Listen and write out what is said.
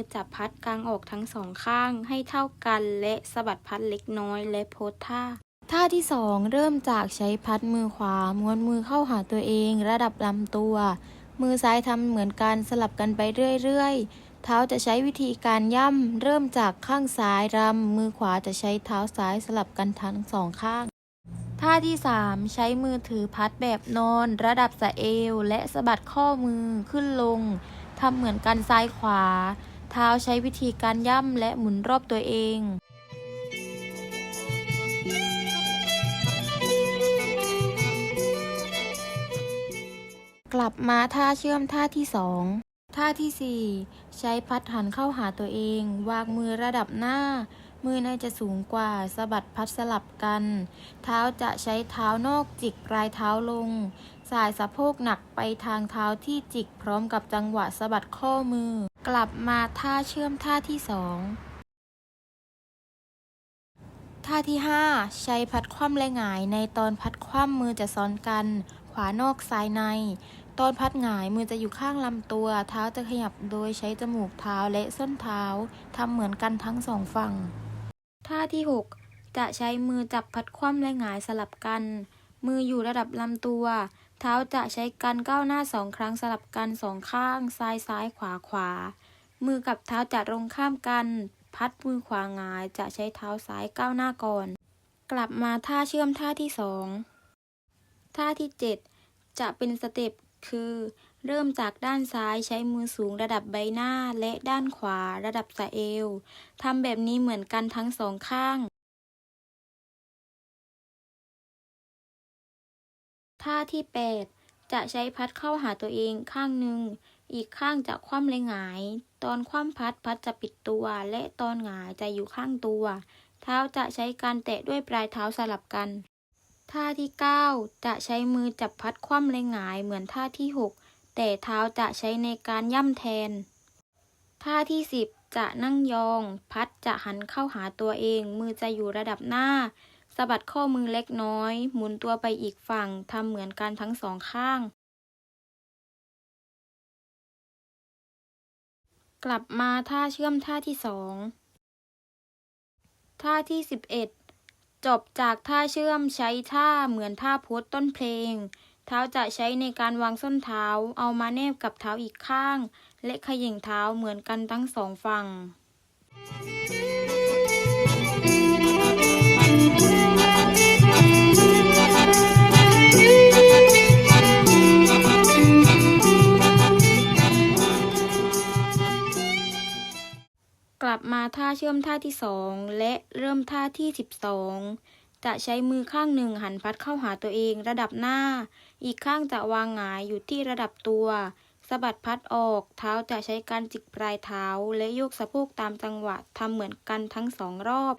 อจับพัดกลางออกทั้งสองข้างให้เท่ากันและสะบัดพัดเล็กน้อยและโพสท่า ท่าที่สองเริ่มจากใช้พัดมือขวาม้วนมือเข้าหาตัวเองระดับลำตัว มือซ้ายทำเหมือนกันสลับกันไปเรื่อยๆ เท้าจะใช้วิธีการย่ำเริ่มจากข้างซ้ายรำมือขวาจะใช้เท้าซ้ายสลับกันทั้งสองข้างท่าที่ 3 ใช้มือถือพัดแบบนอน ระดับสะเอว และสะบัดข้อมือขึ้นลงทำเหมือนกันซ้ายขวา เท้าใช้วิธีการย่ำและหมุนรอบตัวเองกลับมาท่าเชื่อมท่าที่สองท่าที่สี่ใช้พัดหันเข้าหาตัวเอง วางมือระดับหน้า มือในจะสูงกว่าสะบัดพัดสลับกัน เท้าจะใช้เท้านอกจิกปลายเท้าลง สายสะโพกหนักไปทางเท้าที่จิกพร้อมกับจังหวะสะบัดข้อมือ กลับมาท่าเชื่อมท่าที่สองท่าที่ 5 ใช้พัดคว่ำและหงายในตอนพัดคว่ำมือจะซ้อนกัน ขวานอกซ้ายใน ตอนพัดหงายมือจะอยู่ข้างลำตัว เท้าจะขยับโดยใช้จมูกเท้าและส้นเท้าทำเหมือนกันทั้งสองฝั่ง ท่าที่ 6 จะใช้มือจับพัดคว่ำและหงายสลับกัน มืออยู่ระดับลำตัว เท้าจะใช้กันก้าวหน้าสองครั้งสลับกันสองข้าง ซ้ายซ้ายขวาขวา มือกับเท้าจะตรงข้ามกัน พัดมือขวาหงายจะใช้เท้าซ้ายก้าวหน้าก่อน กลับมาท่าเชื่อมท่าที่สองท่าที่ 7 จะเป็นสเต็ปคือ เริ่มจากด้านซ้ายใช้มือสูงระดับใบหน้าและด้านขวาระดับสะเอวทำแบบนี้เหมือนกันทั้งสองข้าง ท่าที่ 8 จะใช้พัดเข้าหาตัวเองข้างหนึ่ง อีกข้างจะคว่ำและหงาย ตอนคว่ำพัดพัดจะปิดตัว และตอนหงายจะอยู่ข้างตัว เท้าจะใช้การแตะด้วยปลายเท้าสลับกัน ท่าที่ 9 จะใช้มือจับพัดคว่ำและหงายเหมือนท่าที่ 6 แต่เท้าจะใช้ในการย่ำแทน ท่าที่ 10 จะนั่งยอง พัดจะหันเข้าหาตัวเอง มือจะอยู่ระดับหน้า สะบัดข้อมือเล็กน้อย หมุนตัวไปอีกฝั่งทำเหมือนกันทั้งสองข้าง กลับมาท่าเชื่อมท่าที่สองท่าที่11จบจากท่าเชื่อมใช้ท่าเหมือนท่าโพสต้นเพลง เท้าจะใช้ในการวางส้นเท้า เอามาแนบกับเท้าอีกข้าง และขย่งเท้าเหมือนกันทั้งสองฝั่ง กลับมาท่าเชื่อมท่าที่สองและเริ่มท่าที่ 12 จะใช้มือข้างหนึ่งหันพัดเข้าหาตัวเองระดับหน้า อีกข้างจะวางหงายอยู่ที่ระดับตัวสะบัดพัดออก เท้าจะใช้การจิกปลายเท้า และโยกสะโพกตามจังหวะทำเหมือนกันทั้งสองรอบ